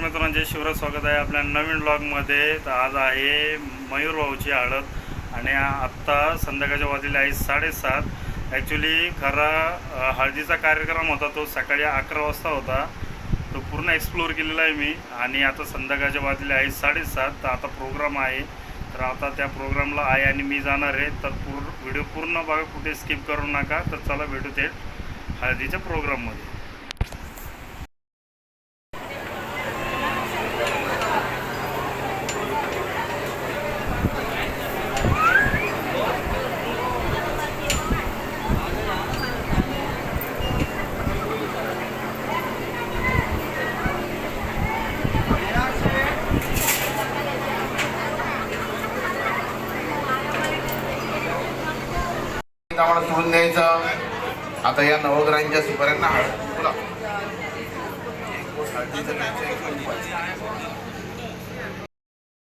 मित्रांचे शिवराज स्वागत आहे आपल्या नवीन ब्लॉगमध्ये. तर आज आहे मयूर भाऊची हळद आणि आत्ता संध्याकाळच्या वाजलेले आहे साडेसात. ॲक्च्युली खरा हळदीचा कार्यक्रम होता तो सकाळी अकरा वाजता होता. तो पूर्ण एक्सप्लोअर केलेला आहे मी आणि आता संध्याकाळच्या वाजलेले आहे साडेसात. तर आता प्रोग्राम आहे. तर आता त्या प्रोग्रामला आहे आणि मी जाणार आहे. तर पूर्ण व्हिडिओ पूर्ण बघा कुठे स्किप करू नका. तर चला भेटू थेट हळदीच्या प्रोग्राममध्ये आम्हाला सोडून द्यायचं. आता या नवग्रहांच्या सुपाऱ्यांना हळद बोला.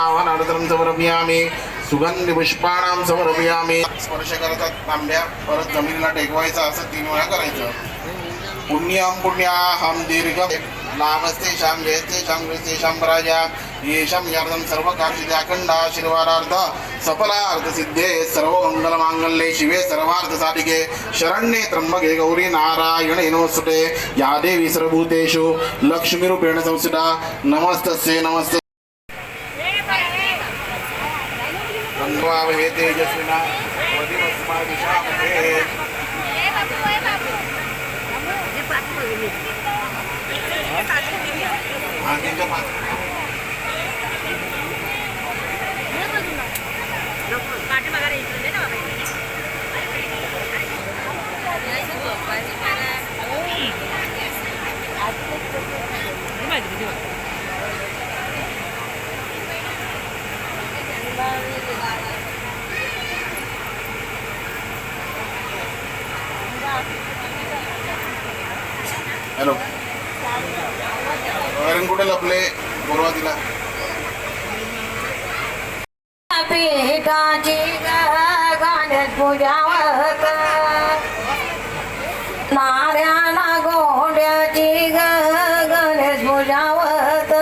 आव्हान समर्पयामी सुगंधी पुष्पाणाम समर्पयामी स्पर्श करतात तांब्या परत जमिनीला टेकवायचा असं तीन वेळा करायचं. पुण्यम पुण्याहम दीर्घ नामस्ते शाम जयस्ते शाम ग्रस्ते शाम राजा येशम यार्दम सर्व कार्य अखंड आशीर्वादार्थ सफलार्थ सिद्धे सर्व मंगल मांगल्ये शिवे सर्वार्थ साधिके शरण्ये त्र्यंबके गौरी नारायण नमस्ते या देवी सर्वभूतेषु लक्ष्मीरूपेण संस्थिता नमस्तस्ये नमस्ते गंगावहे तेजस्विना वदिमस्मादिशामहे Hello. पाच हॅलो वगैरे कुठे लपले बोलवा तिला गाण्यात ग गणेश पूजावत.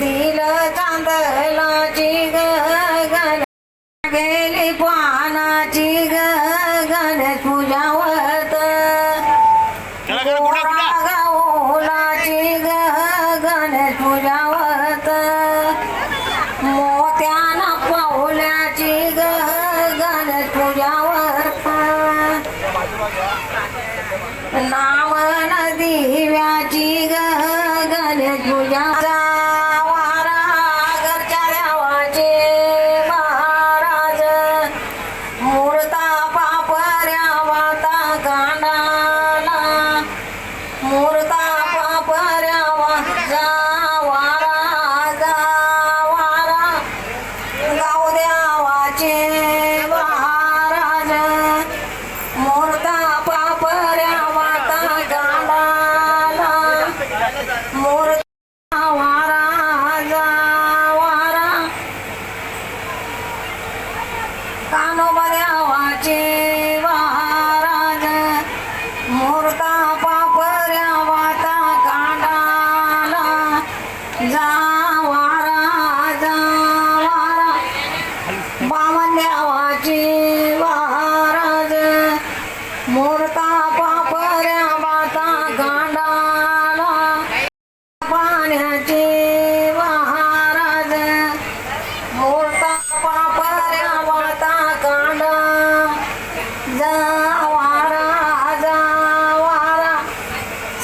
तिल चांदलाची ग गेली पानाची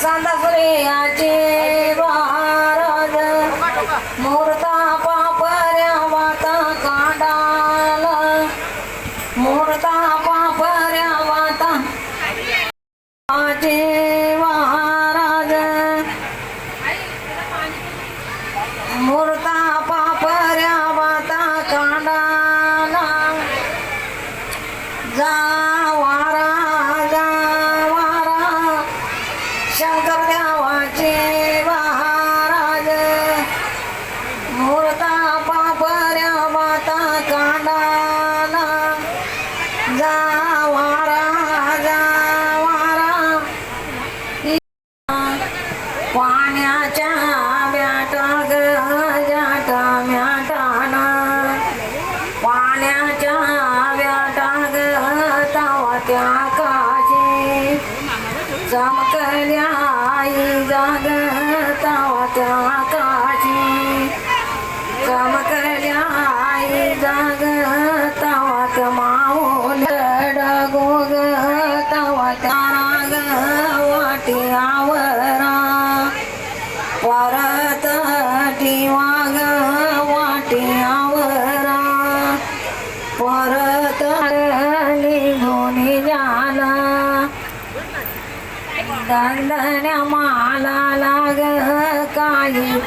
संदसुरियाचे महाराज मूर्ता पापऱ्या वाता कांडाला. मूर्ता पापऱ्या वाता महाराज मूर्ता पापऱ्या वाता कांडाला. जा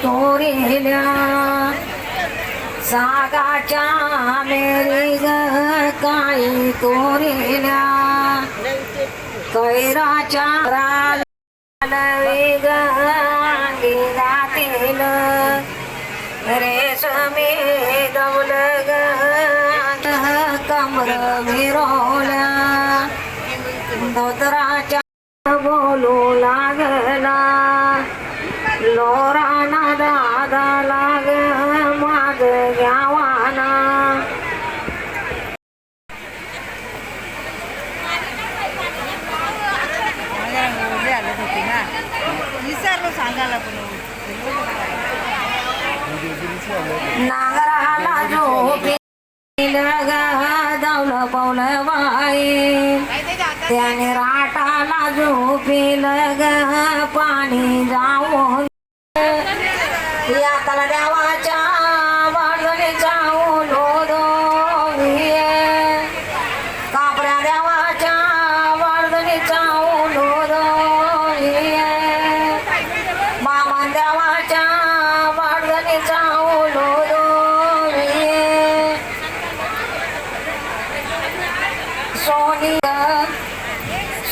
तोरिल्या सागाच्या मेरी ग काही तोरिल्या कैराच्या वेग अंगिरातील रेशमी दौल ग कमर विरोल्या दोतराच्या बोलू लागला नांगराला झोपी दावलं पावलं बाई त्याने राटाला झोपील ग पाणी जाऊन. यातला द्यावा.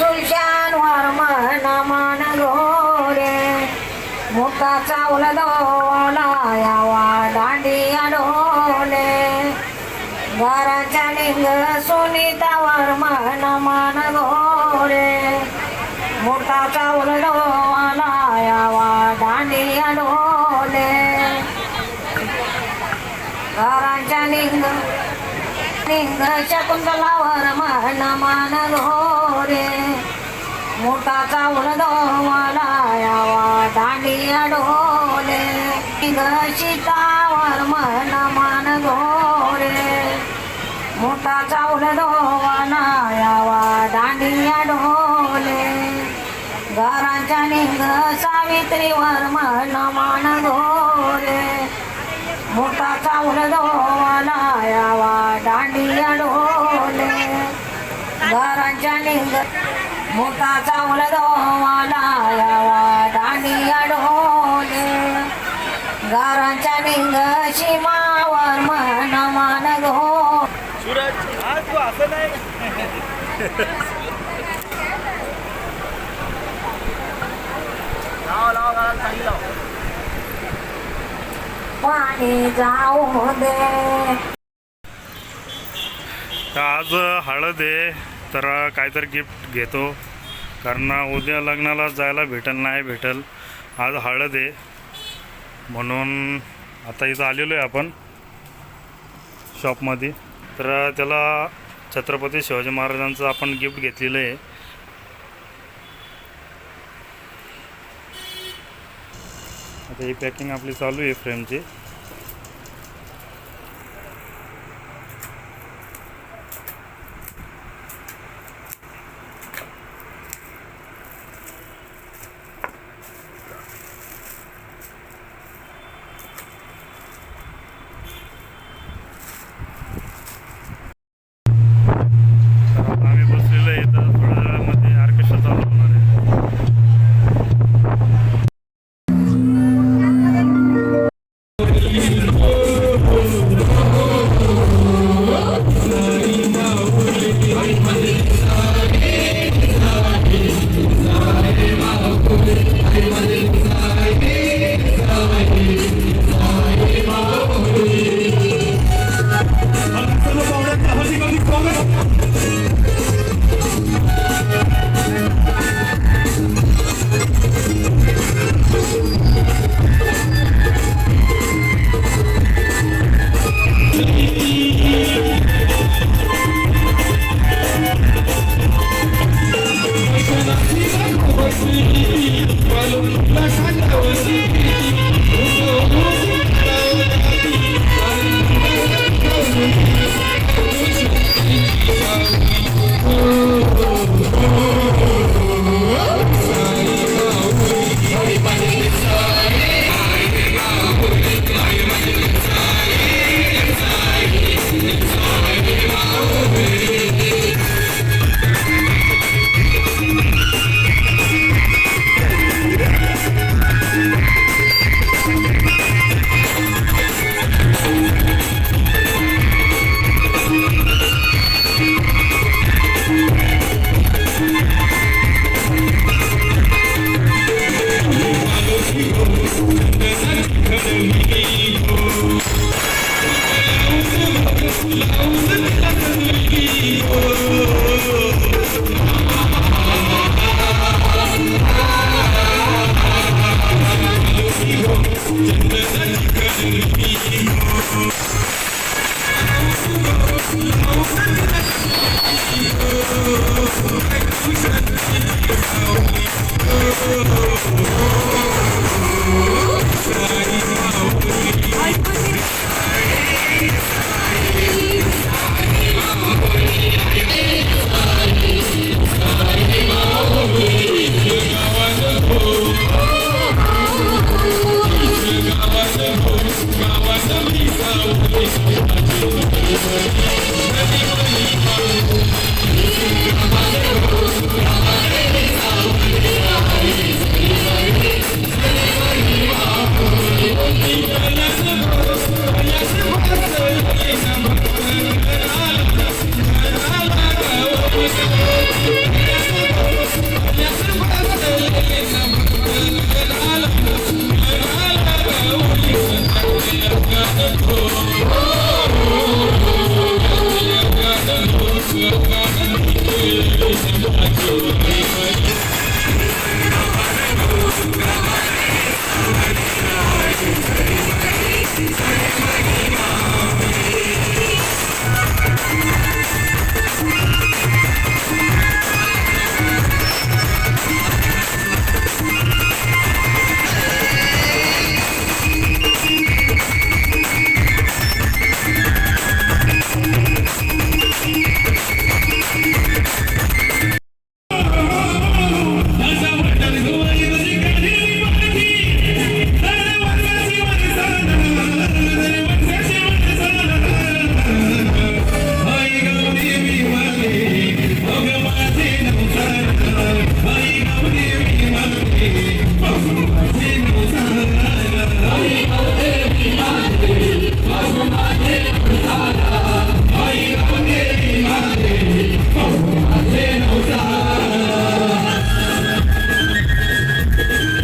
सुलशान वर्मन मन गोरे मोठा चावल दो लिंग शकुंतलावर मानल हो घोरे मोठा चावल दोवाला यावा दांडी अडोले लिंग सीतावर मानल हो घोरे मोठा चावल दोवाला यावा दांडी अडोले घराच्या निंग सावित्रीवर म्हण मानल हो घोरे मोठा चावल दोवाला यावा दांडी अडोले घराच्या लिंग मोठा चावल दोवाला यावा. दांडी अडोले घराच्या लिंग सीमावर मन मान घो पाणी जाऊ दे. आज हळद आहे तर काहीतरी गिफ्ट घेतो. कारण उद्या लग्नाला जायला भेटल नाही भेटल. आज हळद आहे. म्हणून आता इथं आलेलो आहे आपण शॉपमध्ये तर त्याला छत्रपती शिवाजी महाराजांचं आपण गिफ्ट घेतलेलं आहे. आता ही पॅकिंग आपली चालू आहे फ्रेमची